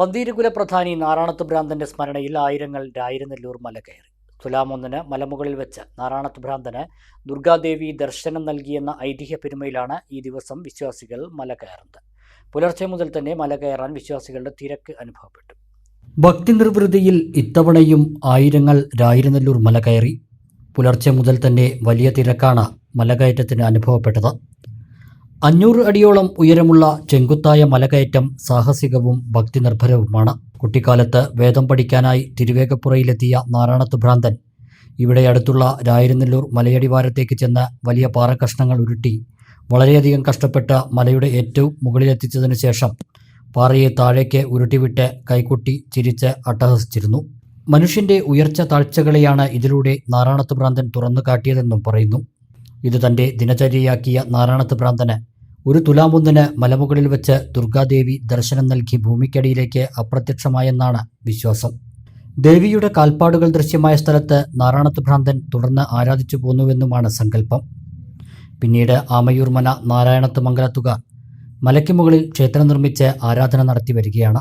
പന്തീരുകുല പ്രധാനി നാരായണത്ത് ഭ്രാന്തന്റെ സ്മരണയിൽ ആയിരങ്ങൾ രായിരനെല്ലൂർ മല കയറി. തുലാമൊന്നിന് മലമുകളിൽ വെച്ച് നാരായണത്ത് ഭ്രാന്തന് ദുർഗാദേവി ദർശനം നൽകിയെന്ന ഐതിഹ്യ പെരുമയിലാണ് ഈ ദിവസം വിശ്വാസികൾ മല കയറുന്നത്. പുലർച്ചെ മുതൽ തന്നെ മല കയറാൻ വിശ്വാസികളുടെ തിരക്ക് അനുഭവപ്പെട്ടു. ഭക്തി നിർവൃതിയിൽ ഇത്തവണയും ആയിരങ്ങൾ രായിരനെല്ലൂർ മല കയറി. പുലർച്ചെ മുതൽ തന്നെ വലിയ തിരക്കാണ് മലകയറ്റത്തിന് അനുഭവപ്പെട്ടത്. അഞ്ഞൂറ് അടിയോളം ഉയരമുള്ള ചെങ്കുത്തായ മലകയറ്റം സാഹസികവും ഭക്തിനിർഭരവുമാണ്. കുട്ടിക്കാലത്ത് വേദം പഠിക്കാനായി തിരുവേഗപ്പുറയിലെത്തിയ നാരായണത്ത് ഭ്രാന്തൻ ഇവിടെ അടുത്തുള്ള രായിരുന്നല്ലൂർ മലയടിവാരത്തേക്ക് ചെന്ന് വലിയ പാറക്കഷ്ണങ്ങൾ ഉരുട്ടി വളരെയധികം കഷ്ടപ്പെട്ട് മലയുടെ ഏറ്റവും മുകളിലെത്തിച്ചതിനു ശേഷം പാറയെ താഴേക്ക് ഉരുട്ടിവിട്ട് കൈകൊട്ടി ചിരിച്ച് അട്ടഹസിച്ചിരുന്നു. മനുഷ്യന്റെ ഉയർച്ച താഴ്ചകളെയാണ് ഇതിലൂടെ നാരായണത്ത് ഭ്രാന്തൻ തുറന്നു കാട്ടിയതെന്നും പറയുന്നു. ഇത് തന്റെ ദിനചര്യയാക്കിയ നാരായണത്ത് ഭ്രാന്തന് ഒരു തുലാമൊന്നിന് മലമുകളിൽ വെച്ച് ദുർഗാദേവി ദർശനം നൽകി ഭൂമിക്കടിയിലേക്ക് അപ്രത്യക്ഷമായെന്നാണ് വിശ്വാസം. ദേവിയുടെ കാൽപ്പാടുകൾ ദൃശ്യമായ സ്ഥലത്ത് നാരായണത്ത് ഭ്രാന്തൻ തുടർന്ന് ആരാധിച്ചു പോന്നുവെന്നുമാണ് സങ്കല്പം. പിന്നീട് ആമയൂർമന നാരായണത്ത് മംഗലത്തുകാർ മലയ്ക്ക് മുകളിൽ ക്ഷേത്രം നിർമ്മിച്ച് ആരാധന നടത്തി വരികയാണ്.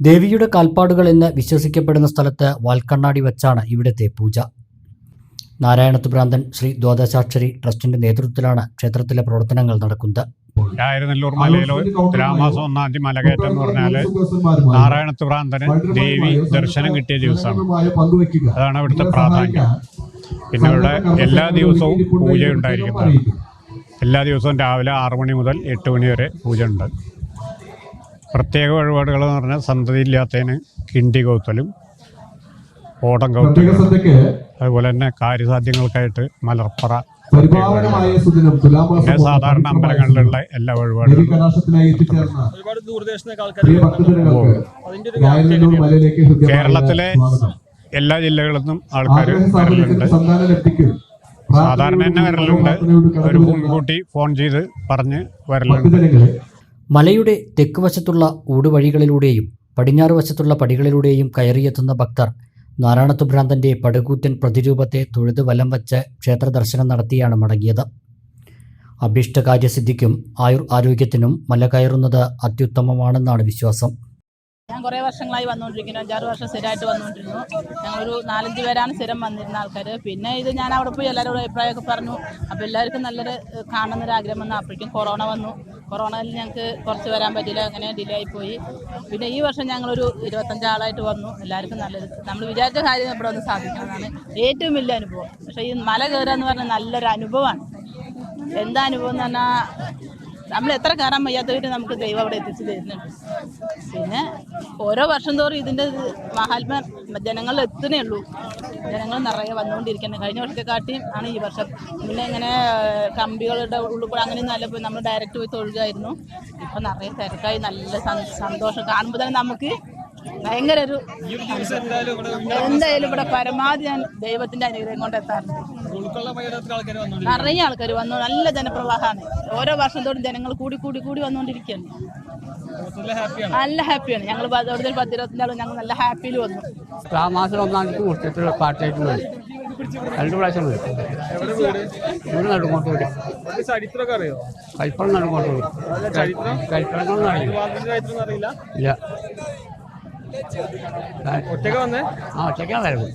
ദേവിയുടെ കാൽപ്പാടുകൾ എന്ന് വിശ്വസിക്കപ്പെടുന്ന സ്ഥലത്ത് വാൽക്കണ്ണാടി വച്ചാണ് ഇവിടുത്തെ പൂജ. നാരായണത്ത് ഭ്രാന്തൻ ശ്രീ ദ്വാദശാക്ഷരി ട്രസ്റ്റിന്റെ നേതൃത്വത്തിലാണ് ക്ഷേത്രത്തിലെ പ്രവർത്തനങ്ങൾ നടക്കുന്നത്. രായരനെല്ലൂർ മലയിലോ രാമാസം ഒന്നാം തീയതി മലകയറ്റം എന്ന് പറഞ്ഞാൽ നാരായണത്ത് ഭ്രാന്തന് ദേവി ദർശനം കിട്ടിയ ദിവസമാണ്. അതാണ് ഇവിടുത്തെ പ്രാധാന്യം. പിന്നെ ഇവിടെ എല്ലാ ദിവസവും പൂജ ഉണ്ടായിരിക്കുന്നതാണ് എല്ലാ ദിവസവും രാവിലെ ആറു മണി മുതൽ എട്ട് മണി വരെ പൂജ ഉണ്ട്. പ്രത്യേക വഴിപാടുകൾ എന്ന് പറഞ്ഞാൽ സന്തതി ഇല്ലാത്തതിന് കിണ്ടി കൗത്തലും ഓടം കൗത്തലും അതുപോലെ തന്നെ കാര്യസാധ്യങ്ങൾക്കായിട്ട് മലർപ്പറ പരിപാവനമായ സുദിനം തുലാമാസം സാധാരണ അമ്പലങ്ങളിലുള്ള എല്ലാ വഴിപാടുകളും കലാശത്തിനായി എത്തിച്ചേർന്ന പ്രിയ ഭക്തജനങ്ങൾക്ക് അതിന്റെ മലയിലേക്ക് കേരളത്തിലെ എല്ലാ ജില്ലകളിൽ നിന്നും ആൾക്കാർ വരലുണ്ട് സാധാരണ തന്നെ വരലുണ്ട്. ഒരു മുൻകൂട്ടി ഫോൺ ചെയ്ത് പറഞ്ഞ് വരലുണ്ട്. മലയുടെ തെക്ക് വശത്തുള്ള ഊടുവഴികളിലൂടെയും പടിഞ്ഞാറ് വശത്തുള്ള പടികളിലൂടെയും കയറിയെത്തുന്ന ഭക്തർ നാരായണത്തു ഭ്രാന്തന്റെ പടുകൂറ്റൻ പ്രതിരൂപത്തെ തൊഴുത് വലം വച്ച് ക്ഷേത്ര ദർശനം നടത്തിയാണ് മടങ്ങിയത്. അഭീഷ്ടകാര്യസിദ്ധിക്കും ആയുർ ആരോഗ്യത്തിനും മല കയറുന്നത് അത്യുത്തമമാണെന്നാണ് വിശ്വാസം. ഞാൻ കുറേ വർഷങ്ങളായി വന്നുകൊണ്ടിരിക്കുന്നു. അഞ്ചാറ് വർഷം സ്ഥിരമായിട്ട് വന്നുകൊണ്ടിരുന്നു. ഞങ്ങളൊരു നാലഞ്ച് പേരാണ് സ്ഥിരം വന്നിരുന്ന ആൾക്കാർ പിന്നെ ഇത് ഞാൻ അവിടെ പോയി എല്ലാവരോടും അഭിപ്രായമൊക്കെ പറഞ്ഞു. അപ്പോൾ എല്ലാവർക്കും നല്ലൊരു കാണുന്നൊരു ആഗ്രഹം വന്നു. അപ്പോഴേക്കും കൊറോണ വന്നു. കൊറോണയിൽ ഞങ്ങൾക്ക് കുറച്ച് വരാൻ പറ്റിയില്ല. അങ്ങനെ ഡിലേ ആയിപ്പോയി പോയി. പിന്നെ ഈ വർഷം ഞങ്ങളൊരു ഇരുപത്തഞ്ചാളായിട്ട് വന്നു. എല്ലാവർക്കും നല്ലത് നമ്മൾ വിചാരിച്ച കാര്യം ഇവിടെ വന്ന് സാധിക്കണമെന്നാണ് ഏറ്റവും വലിയ അനുഭവം. പക്ഷേ ഈ മല കയറുക എന്ന് പറഞ്ഞാൽ നല്ലൊരു അനുഭവമാണ്. എന്താ അനുഭവം എന്ന് പറഞ്ഞാൽ നമ്മൾ എത്ര കയറാൻ വയ്യാത്തവര് നമുക്ക് ദൈവം അവിടെ എത്തിച്ചു തരുന്നുണ്ട്. പിന്നെ ഓരോ വർഷം തോറും ഇതിന്റെ മഹാത്മ ജനങ്ങൾ എത്തുന്നേ ഉള്ളൂ. ജനങ്ങൾ നിറയെ വന്നുകൊണ്ടിരിക്കുന്നത് കഴിഞ്ഞ വർഷത്തെ കാട്ടിയും ആണ് ഈ വർഷം. പിന്നെ ഇങ്ങനെ കമ്പികളുടെ ഉള്ളിൽ കൂടെ അങ്ങനെ നല്ല നമ്മൾ ഡയറക്റ്റ് പോയി തൊഴുകയായിരുന്നു ഇപ്പം നിറയെ തിരക്കായി നല്ല സന്തോഷം. കാണുമ്പോൾ തന്നെ നമുക്ക് ഭയങ്കര ഒരു എന്തായാലും ഇവിടെ പരമാവധി ഞാൻ ദൈവത്തിന്റെ അനുഗ്രഹം കൊണ്ട് എത്താറുണ്ട്. നിറയെ ആൾക്കാർ വന്നു. നല്ല ജനപ്രവാഹമാണ് ഓരോ വർഷം തോറും ജനങ്ങൾ കൂടി കൂടി കൂടി വന്നുകൊണ്ടിരിക്കുകയാണ് നല്ല ഹാപ്പിയാണ്. ഞങ്ങൾ ഒരു പത്തിരുപത്തിന്റെ ആളും ഞങ്ങൾ നല്ല ഹാപ്പിയിൽ വന്നു. ആ മാസം ഒന്നാം തീയതി മുറ്റത്തിൽ പാട്ടായിട്ട് രണ്ട് പ്രാവശ്യം വരും ഇവിടെ നടുങ്ങോട്ട് വരും ചരിത്രമൊക്കെ അറിയോ? കൈപ്പളം നടുങ്ങോട്ട് വരും ചരിത്രം? വാതിന്റെ അറിയില്ല. ഇല്ല. ഒറ്റയ്ക്ക് വന്നേ? ആ ഒറ്റയ്ക്കാ വരവ്.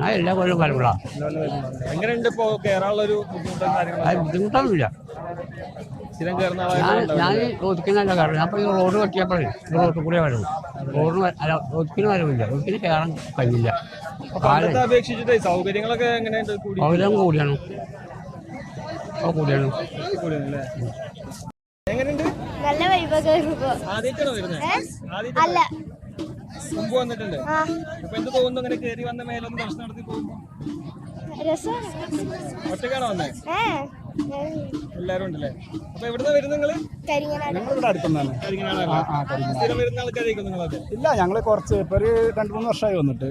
ഞാൻ എല്ലാ കൊല്ലം എങ്ങനെയുണ്ട് ഇപ്പോ കേറാനുള്ള ഒരു ബുദ്ധിമുട്ടും അത് ബുദ്ധിമുട്ടൊന്നുമില്ല. സ്ഥിരം കയറുന്ന ഞാൻ ഞാൻ കാരണം ഞാൻ ഇപ്പോൾ ഈ റോഡ് വെട്ടിയപ്പോഴേ ഈ റോഡ് കൂടെ വരവ്. റോഡിന് അല്ല ഒതുക്കിന് വരവില്ല. ഒതുക്കിന് കയറാൻ കഴിയില്ല. അപ്പൊ പണ്ടത്തെ അപേക്ഷിച്ചിട്ട് സൗകര്യങ്ങളൊക്കെ എങ്ങനെയുണ്ട്? കൂടി പൗരം കൂടിയാണ്. അപ്പോൾ കൂടിയാണ്. എങ്ങനെയുണ്ട് നല്ല വൈബൊക്കെ അല്ല. മുമ്പ് വന്നിട്ടുണ്ട്. അപ്പൊ എന്ത് തോന്നുന്നു അങ്ങനെ കേറി വന്ന മേലൊന്ന് ദർശനം നടത്തി പോകുമ്പോ? രസമാണ് ഒറ്റക്കാണോ വന്നേ? ഏ. എല്ലാരും ഉണ്ടല്ലേ? അപ്പൊ എവിടുന്നാ വരുന്നത് നിങ്ങൾ? കരിങ്ങനാട്. ഇവിടെ അടുത്തുനിന്നാണ്. കരിങ്ങനാണല്ലേ? സ്ഥിരം വരുന്ന ആൾക്കാരായിരിക്കും നിങ്ങളൊക്കെ? ഇല്ല ഞങ്ങൾ കുറച്ച് ഇപ്പൊ ഒരു രണ്ട് മൂന്ന് വർഷമായി വന്നിട്ട്.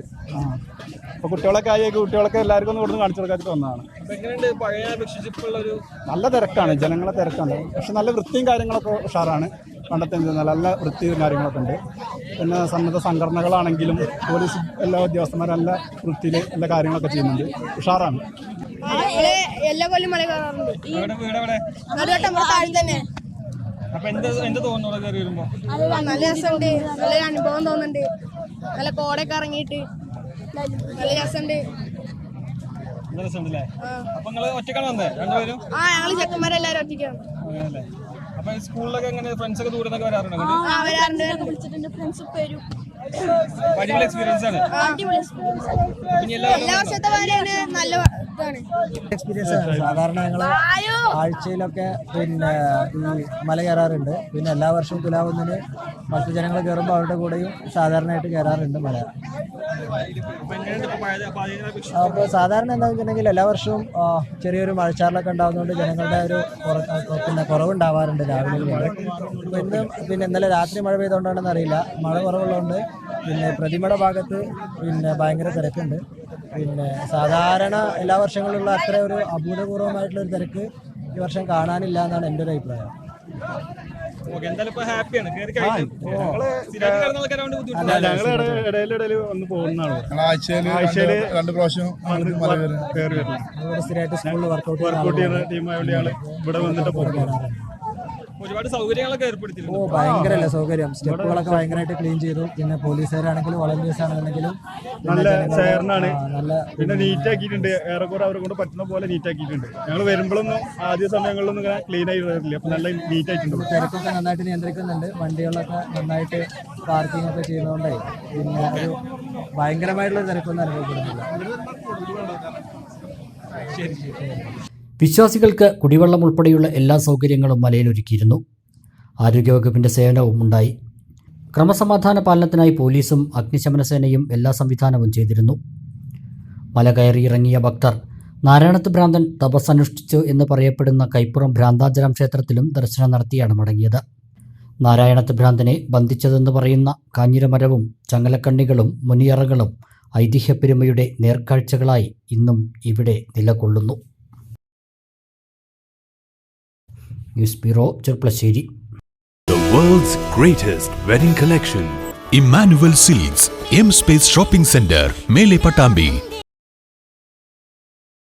അപ്പോൾ കുട്ടികളൊക്കെ ആയി കുട്ടികളൊക്കെ എല്ലാവർക്കും ഒന്ന് കാണിച്ചു കൊടുക്കാൻ വന്നതാണ്. അപ്പൊ പഴയ അപേക്ഷിച്ച് ഒരു നല്ല തിരക്കാണ് ജനങ്ങളെ തിരക്കാണ്. പക്ഷെ നല്ല വൃത്തിയും കാര്യങ്ങളൊക്കെ ഉഷാറാണ് പണ്ടത്തെ നല്ല വൃത്തിയും കാര്യങ്ങളൊക്കെ ഉണ്ട്. പിന്നെ സന്നദ്ധ സംഘടനകളാണെങ്കിലും പോലീസ് എല്ലാ ഉദ്യോഗസ്ഥന്മാരും നല്ല വൃത്തിയിൽ എല്ലാ കാര്യങ്ങളൊക്കെ ചെയ്യുന്നുണ്ട്. ഉഷാറാണ്. എല്ലാ കൊല്ലം കയറാറുണ്ട്. തന്നെ. അപ്പൊ നല്ല രസമുണ്ട്. നല്ലൊരു അനുഭവം തോന്നുന്നുണ്ട്. നല്ല കോടൊക്കെ ഇറങ്ങിയിട്ട്. നല്ല രസമുണ്ട്. നല്ല രസമുണ്ടല്ലേ? അപ്പൊ നിങ്ങൾ ഒറ്റക്കാണ് വന്നേ? രണ്ടുപേരും? ആ ഞങ്ങൾ ചെക്കന്മാരെല്ലാരും ഒറ്റയ്ക്കാണ് അങ്ങനെയല്ലേ? അപ്പൊ സ്കൂളിലൊക്കെ എങ്ങനെ ഫ്രണ്ട്സ് ഒക്കെ ദൂരെ നിന്നൊക്കെ വരാറുണ്ടോ. ആ വരാറുണ്ട് വിളിച്ചിട്ടുണ്ട് ഫ്രണ്ട്സ് വരും. അടിപൊളി എക്സ്പീരിയൻസ് ആണ്. എല്ലാ വർഷത്തെ പോലെയാണ് നല്ല എക്സ്പീരിയൻസ് ആണ്. സാധാരണ ഞങ്ങൾ ആഴ്ചയിലൊക്കെ പിന്നെ ഈ മല കയറാറുണ്ട്. പിന്നെ എല്ലാ വർഷവും തുലാവുന്നതിന് മറ്റു ജനങ്ങൾ കയറുമ്പോൾ അവരുടെ കൂടെയും സാധാരണയായിട്ട് കയറാറുണ്ട് മല. അപ്പോൾ സാധാരണ എന്താ വെച്ചിട്ടുണ്ടെങ്കിൽ എല്ലാ വർഷവും ചെറിയൊരു മഴച്ചാറിലൊക്കെ ഉണ്ടാകുന്നതുകൊണ്ട് ജനങ്ങളുടെ ഒരു പിന്നെ കുറവുണ്ടാവാറുണ്ട് രാവിലെ ഇന്ന് പിന്നെ ഇന്നലെ രാത്രി മഴ പെയ്തുകൊണ്ടാണെന്ന് അറിയില്ല. മഴ കുറവുള്ളതുകൊണ്ട് പിന്നെ പ്രതിമയുടെ ഭാഗത്ത് പിന്നെ ഭയങ്കര തിരക്കുണ്ട്. പിന്നെ സാധാരണ എല്ലാ വർഷങ്ങളിലുള്ള അത്ര ഒരു അഭൂതപൂർവമായിട്ടുള്ള ഒരു തിരക്ക് ഈ വർഷം കാണാനില്ല എന്നാണ് എന്റെ ഒരു അഭിപ്രായം. ഞങ്ങൾ ഒന്ന് പോകുന്നതാണ്. ആഴ്ചയിൽ രണ്ട് പ്രാവശ്യം കയറി വരുന്നത് അതുകൊണ്ട് സ്ഥിരമായിട്ട് സ്കൂളിൽ വർക്കൗട്ട് ചെയ്യുന്ന ടീമായതുകൊണ്ട് ഞങ്ങൾ ഇവിടെ വന്നിട്ട് പോകുന്നത് ഒരുപാട് സൗകര്യങ്ങളൊക്കെ ഓ ഭയങ്കരല്ല സൗകര്യം. സ്റ്റെപ്പുകളൊക്കെ ഭയങ്കരമായിട്ട് ക്ലീൻ ചെയ്തു. പിന്നെ പോലീസുകാരാണെങ്കിലും വളണ്ടിയേഴ്സ് ആണെന്നുണ്ടെങ്കിലും പിന്നെ നല്ല ജനങ്ങളുടെ- നല്ല പിന്നെ നീറ്റ് ആക്കിയിട്ടുണ്ട് ഏറെക്കുറെ അവരെ കൊണ്ട് പറ്റുന്ന പോലെ നീറ്റ് ആക്കിയിട്ടുണ്ട് ഞങ്ങൾ വരുമ്പോഴൊന്നും ആദ്യ സമയങ്ങളിലൊന്നും ഇങ്ങനെ ക്ലീൻ ആയി വരില്ല അപ്പൊ നല്ല നീറ്റ് ആയിട്ടുണ്ട് തിരക്കൊക്കെ നന്നായിട്ട് നിയന്ത്രിക്കുന്നുണ്ട്. വണ്ടികളൊക്കെ നന്നായിട്ട് പാർക്കിംഗ് ഒക്കെ ചെയ്യുന്നതുകൊണ്ടേ പിന്നെ ഒരു ഭയങ്കരമായിട്ടുള്ള തിരക്കൊന്നും അനുഭവപ്പെടുന്നില്ല. വിശ്വാസികൾക്ക് കുടിവെള്ളം ഉൾപ്പെടെയുള്ള എല്ലാ സൗകര്യങ്ങളും മലയിൽ ഒരുക്കിയിരുന്നു. ആരോഗ്യവകുപ്പിന്റെ സേവനവും ഉണ്ടായി. ക്രമസമാധാന പാലനത്തിനായി പോലീസും അഗ്നിശമന സേനയും എല്ലാ സംവിധാനവും ചെയ്തിരുന്നു. മല കയറി ഇറങ്ങിയ ഭക്തർ നാരായണത്ത് ഭ്രാന്തൻ തപസ്സനുഷ്ഠിച്ചു എന്ന് പറയപ്പെടുന്ന കൈപ്പുറം ഭ്രാന്താചലം ക്ഷേത്രത്തിലും ദർശനം നടത്തിയാണ് മടങ്ങിയത്. നാരായണത്ത് ഭ്രാന്തനെ ബന്ധിച്ചതെന്ന് പറയുന്ന കാഞ്ഞിരമരവും ചങ്ങലക്കണ്ണികളും മുനിയറകളും ഐതിഹ്യപ്പെരുമയുടെ നേർക്കാഴ്ചകളായി ഇന്നും ഇവിടെ നിലകൊള്ളുന്നു. News bureau Cherpulassery The world's greatest wedding collection. Emmanuel Silks, M Space Shopping Center, Mele Patambi,